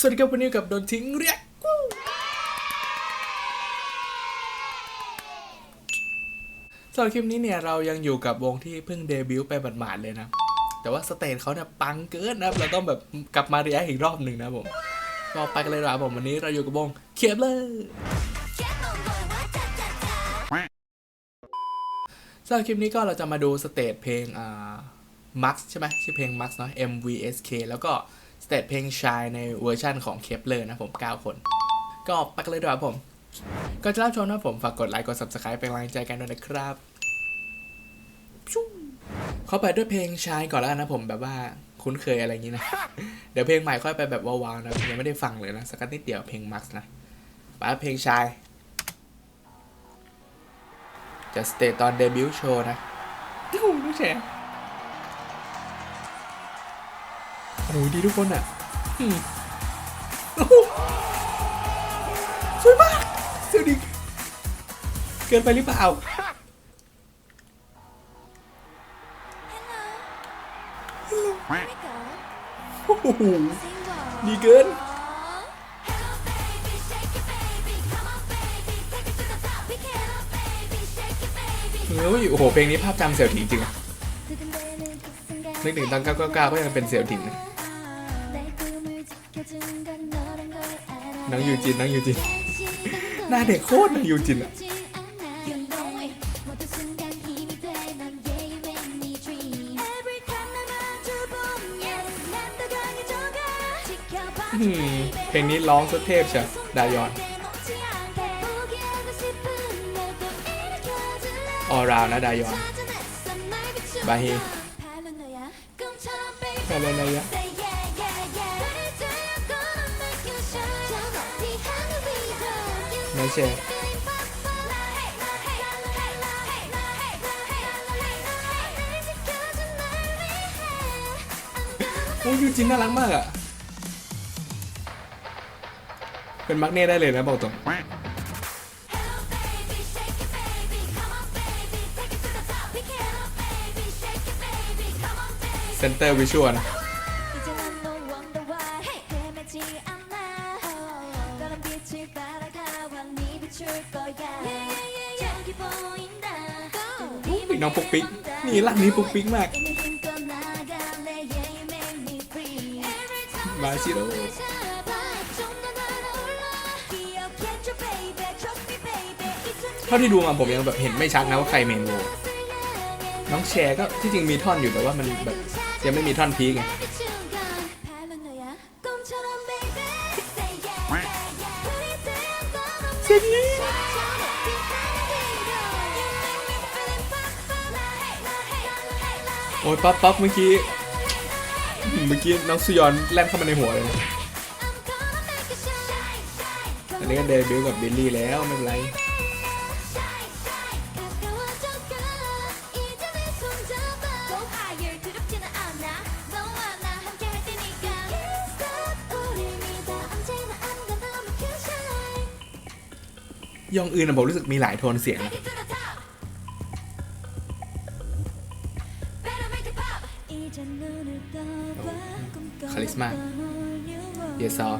สวัสดีครับวันนี้กับโดนทิ้งเรียกสำหรับคลิปนี้เนี่ยเรายังอยู่กับวงที่เพิ่งเดบิวต์ไปหมาดๆเลยนะ แต่ว่าสเตจเขาเนี่ยปังเกินนะครับเราต้องแบบกลับมาเรียกอีกรอบหนึ่งนะผมก็ไปกันเลยดีกว่าผมวันนี้เราอยู่กับวงเคปเลอร์สำหรับคลิปนี้ก็เราจะมาดูสเตจเพลงอ่า Max ใช่ไหมชื่อเพลง Max เนาะ MVSK แล้วก็ เตจเพลงชายในเวอร์ชั่นของเคปเลอร์นะผม 9 คน ก็ไปกันเลยดีกว่าผม ก็จะรับชมนะผม ฝากกดไลค์กด Subscribe เป็นกำลังใจกันด้วยนะครับเขาไปด้วยเพลงชายก่อนแล้วนะผมแบบว่าคุ้นเคยอะไรอย่างนี้นะ เดี๋ยวเพลงใหม่ค่อยไปแบบว้าวๆนะยังไม่ได้ฟังเลยนะ สักนิดเดียวเพลง Max นะไปเพลงชาย จะสเตจตอนเดบิวต์โชว์นะที่หูน้องแช โอ้โหดีทุกคนอะอืมโอ้โหสวยมากสวยดีเกินไปหรือเปล่าโอ้โหดีเกินเฮ้ยโอ้โห เพลงนี้ภาพจำเสี่ยวถิงจริงอะนึกถึงตอน999ก็ยังเป็นเสี่ยวถิงนะ น้องยูจินน้องยูจินหน้าเด็กโคตรนะยูจินอะอืมเพลงนี้ร้องสุดเทพใช่ดายอนออราวนะดายอนบาฮีอะไรนะยะ ไม่ใช่โอ้ยยูจินน่ารักมากอะ เป็นมักเน่ได้เลยนะบอกตรงเซนเตอร์วิชวล นะอุ๊ยน้องปุ๊กปิ๊กนี่รักนี้ปุ๊กปิ๊กมากมาชิโร่เท่าที่ดูมาผมยังแบบเห็นไม่ชัดนะว่าใครเมนโวน้องแชร์ก็ที่จริงมีท่อนอยู่แต่ว่ามันแบบยังไม่มีท่อนพีคไง อ้ยปั๊บปั๊บเมื่อกี้ เมื่อกี้น้องซุยอนแล่นเข้ามาในหัวเลยนะอันนี้ก็เดบิวต์กับบิลลี่แล้วไม่เป็นไรยองอื่นอะผมรู้สึกมีหลายโทนเสียงนะ มาเยเยซอ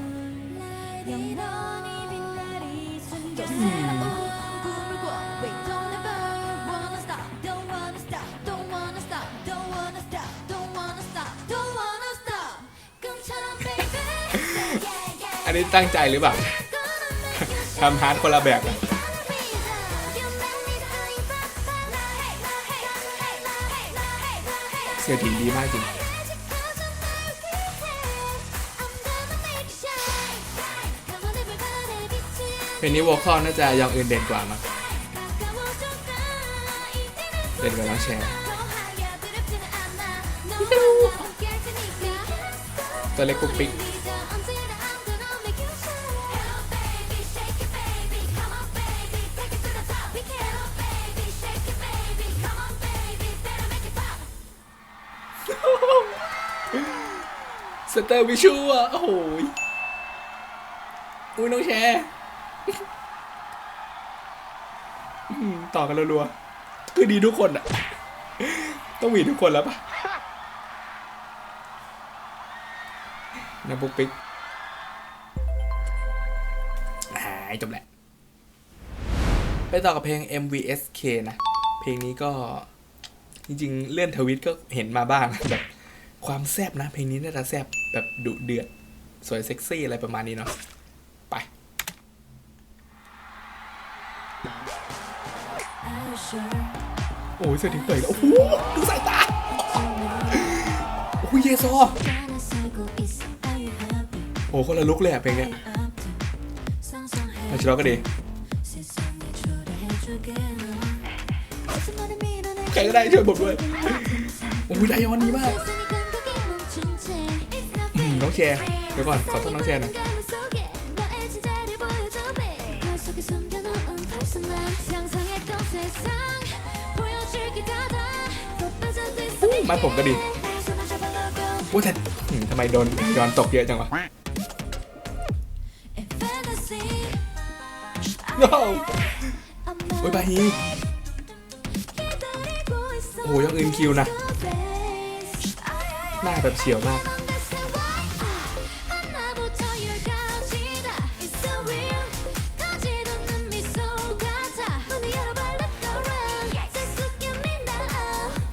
อันนี้ตั้งใจหรือเปล่าทำฮาร์ดคนละแบบอะเสียถิงดีมากจริง เพลงนี้วอลคอลน่าจะยองอื่นเด่นกว่ามั้งเด่นกว่าน้องแชร์ตัวเล็กปุ๊กปิ๊กสเตอร์วิชูอะ โอ้โหยอุ้ยน้องแชร์อืม ต่อกันรัวๆคือดีทุกคนอะต้องมีทุกคนแล้วปะนะปุ๊กปิ๊กจบแหละ ไปต่อกับเพลง MVSK นะ เพลงนี้ก็จริงๆ เลื่อนทวิตก็เห็นมาบ้างแบบความแซบนะ เพลงนี้น่าจะแซบแบบดุเดือด สวยเซ็กซี่อะไรประมาณนี้เนาะ โอ้ยเสียงถึงเปิดแล้วโอ้โหดูสายตาโอ้ยเยซอโอ้คนละลุกเลยอะเพลงเนี้ยมาชิโร่ก็ดีใครก็ได้ช่วยผมด้วยโอ้ยไดออนดีมากน้องแชร์เดี๋ยวก่อนขอโทษน้องแชร์หน่อย อู้มาผมก็ดีโอ้แต่ทำไมโดนย้อนตกเยอะจังวะโอ้โอ้ยบาฮีโอ้โหยังอื่นคิวนะหน้าแบบเฉียวมาก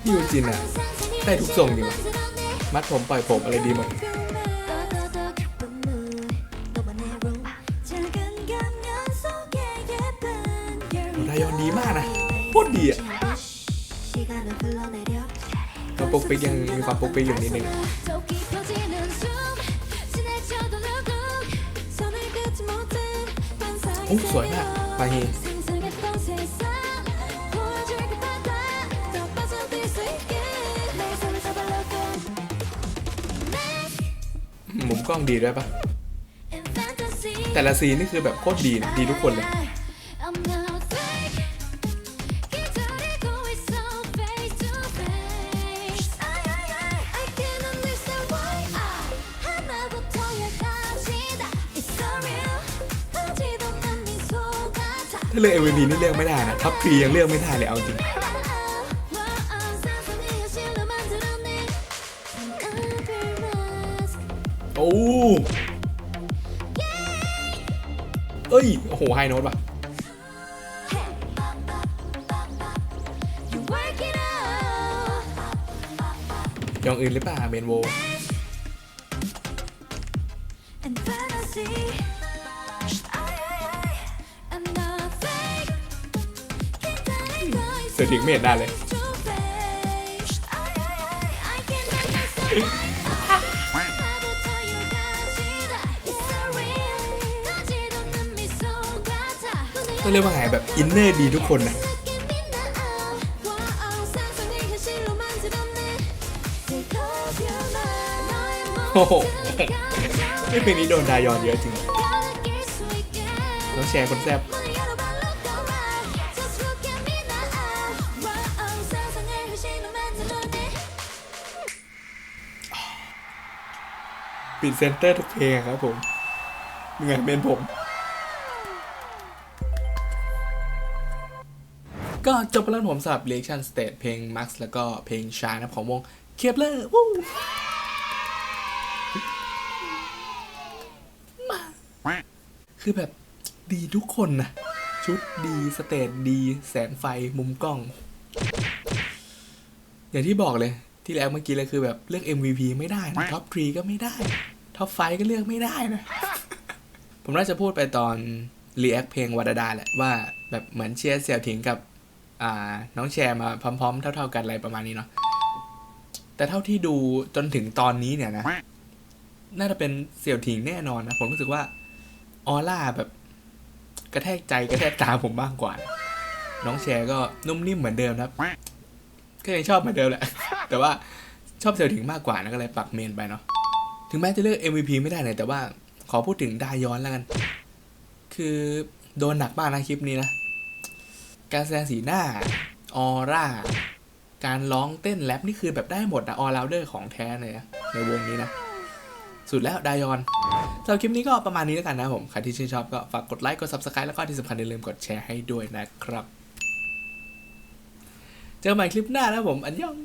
ยูจินอะ ได้ทุกทรงจริงมัดผมปล่อยผมอะไรดีหมดโอ้อนดีมากนะโคตรดีอะก็ปุ๊กปิกยังมีความปุ๊กปิกอยู่นิดนึงโอ้สวยมากบาฮี กล้องดีด้วยปะแต่ละซีนนี่คือแบบโคตรดีนะดีทุกคนเลยถ้าเลือก MVP นี่เลือกไม่ได้นะท็อปทรียังเลือกไม่ได้เลยเอาจริง โอ้เอ้ย โอ้โหไฮโน้ตว่ะยองอื่นหรือเปล่าเมนโว And fantasy, I, I, I'm not fake. เสือถึงไม่เห็นได้เลย ต้องเรียกว่าไงแบบอินเนอร์ดีทุกคนนะโอ้โหไม่เพลงนี้โดนดายอนเยอะจริงต้องแชร์คนแซบปิดเซนเตอร์ทุกเพลงครับผมมึงไงเป็นผม ก็จบไปแล้วผมสำหรับ reaction stage เพลง Max แล้วก็เพลง Shine นะครับของวงเคปเลอร์วู้มาคือแบบดีทุกคนนะชุดดีสเตจดี แสงไฟมุมกล้อง อย่างที่บอกเลยที่แล้วเมื่อกี้เลยคือแบบเลือก MVP ไม่ได้นะท็อปทรีก็ไม่ได้ท็อปไฟก็เลือกไม่ได้นะ ผมน่าจะพูดไปตอน react เพลงวาดาดาแหละว่าแบบเหมือนเชียร์เสี่ยวถิงกับ อ่าน้องแชร์มาพร้อม ๆ เท่า ๆ กันอะไรประมาณนี้เนาะแต่เท่าที่ดูจนถึงตอนนี้เนี่ยนะน่าจะเป็นเสี่ยวถิงแน่นอนนะผมรู้สึกว่าออร่าแบบ กระแทกใจกระแทกตาผมบ้างกว่า น้องแชร์ก็นุ่มนิ่มเหมือนเดิมครับ ก็ยังชอบเหมือนเดิมแหละ แต่ว่าชอบเสี่ยวถิงมากกว่านะก็เลยปักเมนไปเนาะถึงแม้จะเลือก MVP ไม่ได้เลยแต่ว่าขอพูดถึงดาย้อนแล้วกัน คือโดนหนักมากนะคลิปนี้นะ การแสดงสีหน้า ออร่า การร้องเต้นแรปนี่คือแบบได้หมดนะออ r า u เดอร์ของแท้เลยนะในวงนี้นะ สุดแล้วดายอนสำหรับคลิปนี้ก็ประมาณนี้แล้วกันนะผม ใครที่ชื่นชอบก็ฝากกดไลค์ กด subscribe แล้วก็ที่สำคัญอย่าลืมกดแชร์ให้ด้วยนะครับ เจอกันใหม่คลิปหน้านะผม อันยอง